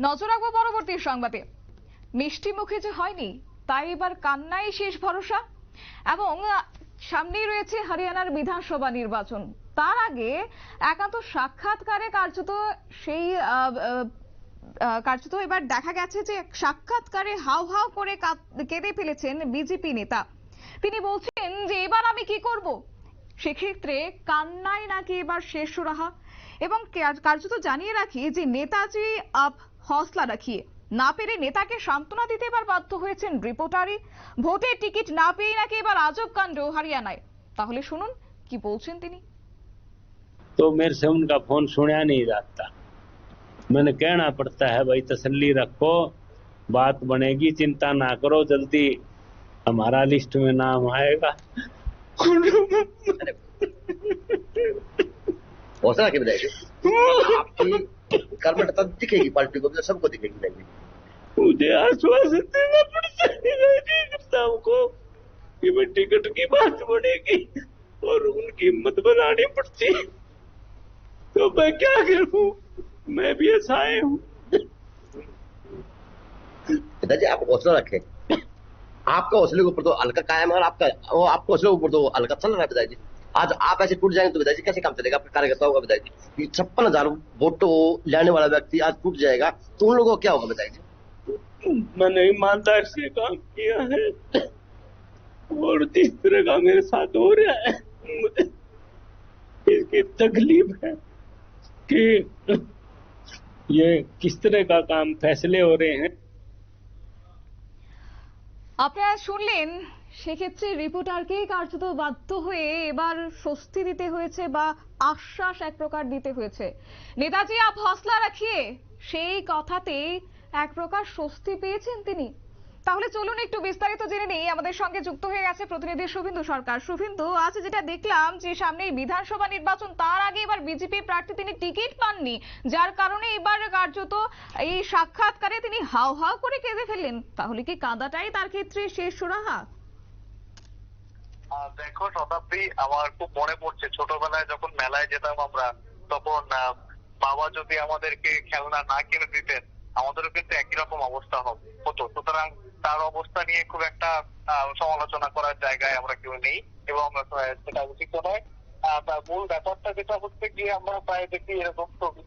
নজর রাখব পরবর্তী সংবাদে। মিষ্টি মুখে যে হয়নি, তাই এবার কান্নাই শেষ ভরসা। এবং সামনেই রয়েছে হরিয়ানার বিধানসভা নির্বাচন। তার আগে একান্ত সাক্ষাৎকারে কার্যত সেই কার্যত এবার দেখা গেছে যে সাক্ষাৎকারে হাউ হাউ করে কাঁদ- কেঁদে ফেলেছেন বিজেপি নেতা। তিনি বলছেন যে, এবার আমি কি করব? সেক্ষেত্রে কান্নাই নাকি এবার শেষ সুরাহা। এবং কে- কার্যত জানিয়ে রাখি যে নেতাজি আপ হসলা রাখিয়ে না পেরে নেতাকে সান্ত্বনা দিতে এবার বাধ্য হয়েছেন রিপোর্টারই ভোটের টিকিট না পেয়ে নাকি এবার আজব কাণ্ড হরিয়ানায় তাহলে শুনুন কি বলছেন তিনি तो मेरे से उनका फोन सुना नहीं जाता मैंने कहना पड़ता है भाई तसल्ली रखो बात बनेगी चिंता ना करो जल्दी हमारा लिस्ट में नाम आएगा हौसला के आपकी कर्मठ तब दिखेगी पार्टी को सबको दिखेगी नहीं। मुझे आश्वासन देना पड़ता है को कि मैं टिकट की बात बनेगी और उनकी हिम्मत बनानी पड़ती। तो मैं क्या करूँ? मैं भी असहाय हूँ। पिताजी आप हौसला रखें। आपका हौसले के ऊपर तो हल्का कायम है और आपका वो आपका हौसले के ऊपर तो हल्का चल रहा है पिताजी। आज आप ऐसे टूट जाएंगे तो पिताजी कैसे काम चलेगा आपके कार्यकर्ताओं का पिताजी छप्पन हजार वोट लेने वाला व्यक्ति आज टूट जाएगा तो उन लोगों को क्या होगा पिताजी मैंने ईमानदार से काम किया है और जिस तरह का मेरे साथ हो रहा है मुझे इसकी तकलीफ है कि ये किस तरह का काम फैसले हो रहे हैं আপনারা শুনলেন সেক্ষেত্রে রিপোর্টারকেই কার্যত বাধ্য হয়ে এবার স্বস্তি দিতে হয়েছে বা আশ্বাস এক প্রকার দিতে হয়েছে। নেতাজি, আপ হসলা রাখিয়ে সেই কথাতেই এক প্রকার স্বস্তি পেয়েছেন তিনি। তাহলে চলুন একটু বিস্তারিত জেনে নেই। আমাদের সঙ্গে যুক্ত হয়ে গেছে প্রতিনিধি শুভেন্দু সরকার। শুভেন্দু, আজ যেটা দেখলাম যে সামনে বিধানসভা নির্বাচন, তার আগে এবার বিজেপি প্রার্থী তিনি টিকিট পাননি, যার কারণে এবার কার্যত এই সাক্ষাৎকারে তিনি হাও হাও করে কেঁদে ফেললেন। তাহলে কি কাঁদাটাই তার ক্ষেত্রে শেষ সুরাহা? দেখো শতাব্দী আমার খুব মনে পড়ছে, ছোটবেলায় যখন মেলায় যেতাম আমরা, তখন বাবা যদি আমাদেরকে খেলনা না কিনে দিতেন, আমাদেরও কিন্তু একই রকম অবস্থা হতো। সুতরাং তার অবস্থা নিয়ে খুব একটা সমালোচনা করার জায়গায় আমরা কেউ নেই, এবং সেটা উচিত নয়। মূল ব্যাপারটা যেটা হচ্ছে গিয়ে আমরা প্রায় দেখি এরকম ছবি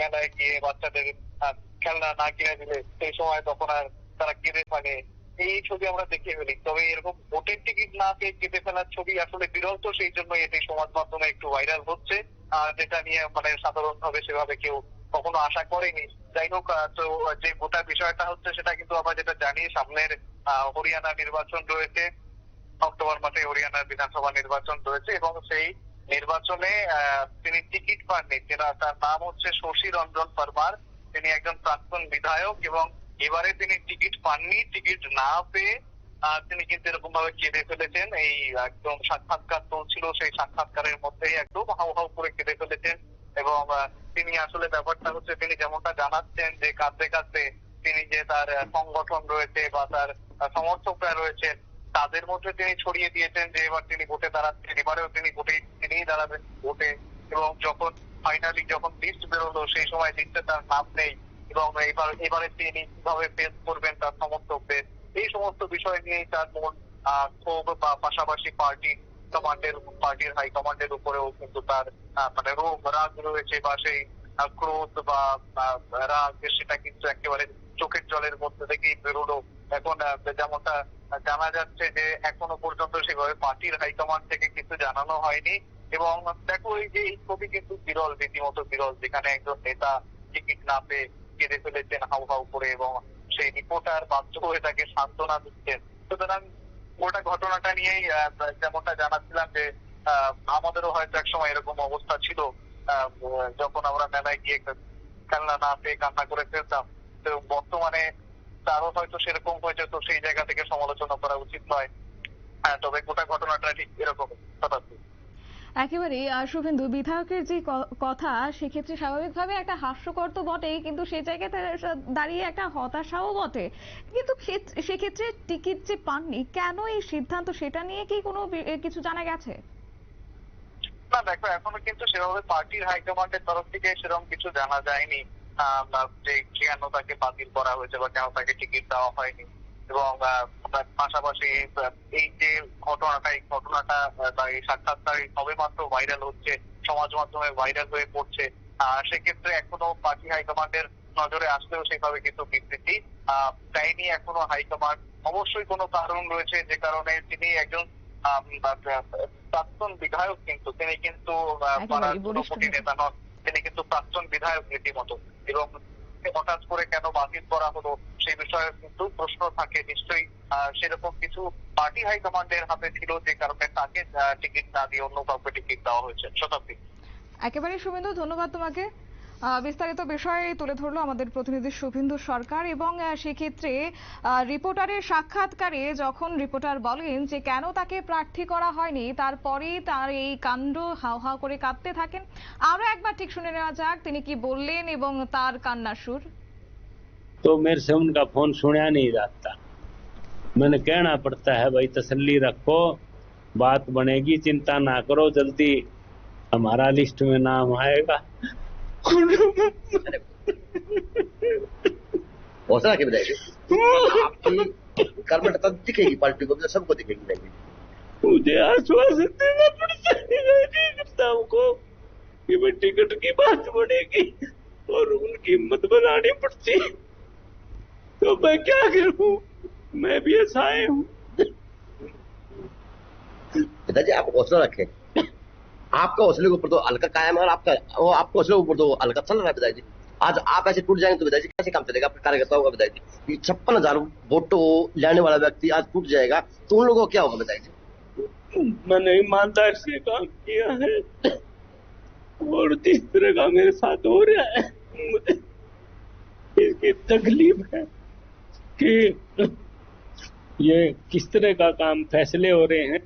মেলায় গিয়ে বাচ্চাদের খেলনা না কিনে দিলে, সেই সময় তখন আর তারা কেঁদে থাকে এই ছবি আমরা দেখে ফেলি। তবে এরকম ভোটের টিকিট না পেয়ে কেটে ফেলার ছবি আসলে বিরল তো, সেই জন্য এটি সমাজ মাধ্যমে একটু ভাইরাল হচ্ছে। আর যেটা নিয়ে মানে সাধারণ ভাবে সেভাবে কেউ কখনো আশা করেনি। যাই হোক তো যে গোটা বিষয়টা হচ্ছে সেটা কিন্তু আমরা যেটা জানি সামনের হরিয়ানা নির্বাচন রয়েছে, অক্টোবর মাসে হরিয়ানার বিধানসভা নির্বাচন রয়েছে এবং সেই নির্বাচনে তিনি টিকিট পাননি। তার নাম হচ্ছে শশী রঞ্জন পারমার। তিনি একজন প্রাক্তন বিধায়ক এবং এবারে তিনি টিকিট পাননি, টিকিট না পেয়ে তিনি কিন্তু এরকম ভাবে কেঁদে ফেলেছেন। এই একদম সাক্ষাৎকার চলছিল, সেই সাক্ষাৎকারের মধ্যেই একদম হাউ হাউ করে কেঁদে ফেলেছেন। এবং তিনি আসলে ব্যাপারটা হচ্ছে, তিনি যেমনটা জানাচ্ছেন যে কাঁদতে কাঁদতে তিনি যে তার সংগঠন রয়েছে বা তার সমর্থকরা রয়েছেন তাদের মধ্যে তিনি ছড়িয়ে দিয়েছেন যে এবার তিনি ভোটে দাঁড়াচ্ছেন। এবারেও তিনি ভোটে তিনিই দাঁড়াবেন ভোটে। এবং যখন ফাইনালি যখন লিস্ট বেরোলো, সেই সময় লিস্টে তার নাম নেই। এবং এবার এবারে তিনি কীভাবে ফেস করবেন তার সমর্থকদের এই সমস্ত বিষয় নিয়েই তার আহ, ক্ষোভ বা পাশাপাশি পার্টি কমান্ডের পার্টির হাই কমান্ডের উপরেও কিন্তু তার মানে রোগ রাগ রয়েছে বা সেই ক্রোধ বা রাগ সেটা কিন্তু একেবারে চোখের জলের মধ্যে থেকেই বেরোলো। এখন যেমনটা জানা যাচ্ছে যে এখনও পর্যন্ত সেভাবে পার্টির হাইকমান্ড থেকে কিছু জানানো হয়নি এবং দেখো এই যে এই ছবি কিন্তু বিরল রীতিমতো বিরল যেখানে একজন নেতা টিকিট না পেয়ে কেঁদে ফেলেছেন হাউ হাউ করে এবং সেই রিপোর্টার বাধ্য হয়ে তাকে সান্ত্বনা দিচ্ছেন। সুতরাং গোটা ঘটনাটা নিয়েই যেমনটা জানাচ্ছিলাম যে আমাদেরও হয়তো এক সময় এরকম অবস্থা ছিল যখন আমরা মেলায় গিয়ে খেলনা না পেয়ে কান্না করে ফেলতাম। তো বর্তমানে তারও হয়তো সেরকম হয়েছে, তো সেই জায়গা থেকে সমালোচনা করা উচিত নয়। হ্যাঁ তবে গোটা ঘটনাটা ঠিক এরকম। শতাব্দী একেবারে শুভেন্দু, বিধায়কের যে কথা, সেক্ষেত্রে স্বাভাবিকভাবে একটা হাস্যকর তো বটেই, কিন্তু সে জায়গায় দাঁড়িয়ে একটা হতাশাও বটে। কিন্তু সেক্ষেত্রে টিকিট যে পাননি, কেন এই সিদ্ধান্ত? সেটা নিয়ে কি কোনো কিছু জানা গেছে? না, দেখো, এখনও কিন্তু সেভাবে পার্টির হাইকমান্ডের তরফ থেকে সেরকম কিছু জানা যায়নি। যে কেন তাকে বাতিল করা হয়েছে বা কেন তাকে টিকিট দেওয়া হয়নি। এবং পাশাপাশি এই যে ঘটনাটা এই ঘটনাটা বা এই সাক্ষাৎকার সবে মাত্র ভাইরাল হচ্ছে সমাজ মাধ্যমে ভাইরাল হয়ে পড়ছে সেক্ষেত্রে এখনও পার্টি হাইকমান্ডের নজরে আসলেও সেভাবে কিন্তু বিবৃতি দেয়নি এখনও হাইকমান্ড। অবশ্যই কোনো কারণ রয়েছে যে কারণে তিনি একজন প্রাক্তন বিধায়ক কিন্তু তিনি কিন্তু নেতা। নন তিনি কিন্তু প্রাক্তন বিধায়ক রীতিমতো। এবং হঠাৎ করে কেন বাতিল করা হলো সেই বিষয়ে কিন্তু প্রশ্ন থাকে। নিশ্চয়ই সেরকম কিছু পার্টি হাইকমান্ডের হাতে ছিল যে কারণে তাকে টিকিট না দিয়ে অন্য কাউকে টিকিট দেওয়া হয়েছে। শতাব্দী। একেবারে শুভেন্দু ধন্যবাদ তোমাকে। বিস্তারিত বিষয় তুলে ধরলো আমাদের প্রতিনিধি শুভেন্দু সরকার এবং আহ, সেক্ষেত্রে আহ, রিপোর্টারের সাক্ষাৎকারে যখন রিপোর্টার বলেন যে কেন তাকে প্রার্থী করা হয়নি তারপরেই তার এই কাণ্ড হাও হাও করে কাঁদতে থাকেন আরো একবার ঠিক শুনে নেওয়া যাক তিনি কি বললেন এবং তার কান্নার সুর तो मेरे से उनका फोन सुना नहीं जाता मैंने कहना पड़ता है भाई तसल्ली रखो बात बनेगी चिंता ना करो जल्दी हमारा लिस्ट में नाम आएगा हौसला रखे विधायक जी आपकी कर्मठ दिखेगी पार्टी को सबको दिखेगी विधायक मुझे आश्वासन देना पड़ता है नेताओं को कि मैं टिकट की बात बनेगी और उनकी हिम्मत बनानी पड़ती तो मैं क्या करूँ मैं भी असहाय हूँ पिताजी आप हौसला रखें आपका हौसले के ऊपर तो हल्का कायम है और आपका, वो आपका हौसले के ऊपर तो हल्का चल रहा है पिताजी। आज आप ऐसे टूट जाएँगे तो पिताजी कैसे काम चलेगा? आपका कार्यकर्ताओं का पिताजी। ये छप्पन हज़ार वोटों लेने वाला व्यक्ति आज टूट जाएगा। तो उन लोगों को क्या होगा पिताजी? मैंने ईमानदार से काम किया है। और जिस तरह का मेरे साथ हो रहा है, मुझे इसकी तकलीफ़ है कि ये किस तरह का काम फैसले हो रहे हैं।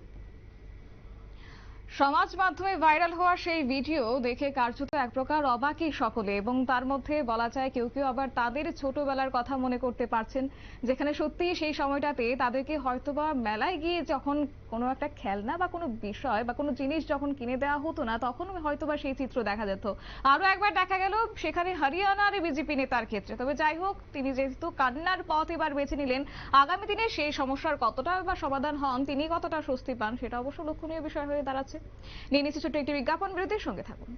সমাজ মাধ্যমে ভাইরাল হওয়া সেই ভিডিও দেখে কার্যত এক প্রকার অবাকই সকলে, এবং তার মধ্যে বলা যায় কেউ কেউ আবার তাদের ছোটবেলার কথা মনে করতে পারছেন, যেখানে সত্যি সেই সময়টাতে তাদেরকে হয়তোবা মেলায় গিয়ে যখন কোনো একটা খেলনা বা কোনো বিষয় বা কোনো জিনিস যখন কিনে দেওয়া হতো না তখন হয়তো বা সেই চিত্র দেখা যেত। আরও একবার দেখা গেল সেখানে হরিয়ানার বিজেপি নেতার ক্ষেত্রে। তবে যাই হোক, তিনি যেহেতু কান্নার পথ এবার বেছে নিলেন, আগামী দিনে সেই সমস্যার কতটা বা সমাধান হন, তিনি কতটা স্বস্তি পান, সেটা অবশ্য লক্ষণীয় বিষয় হয়ে দাঁড়াচ্ছে। নিয়ে নিচ্ছি ছোট্ট একটি বিজ্ঞাপন, বিরতির সঙ্গে থাকুন।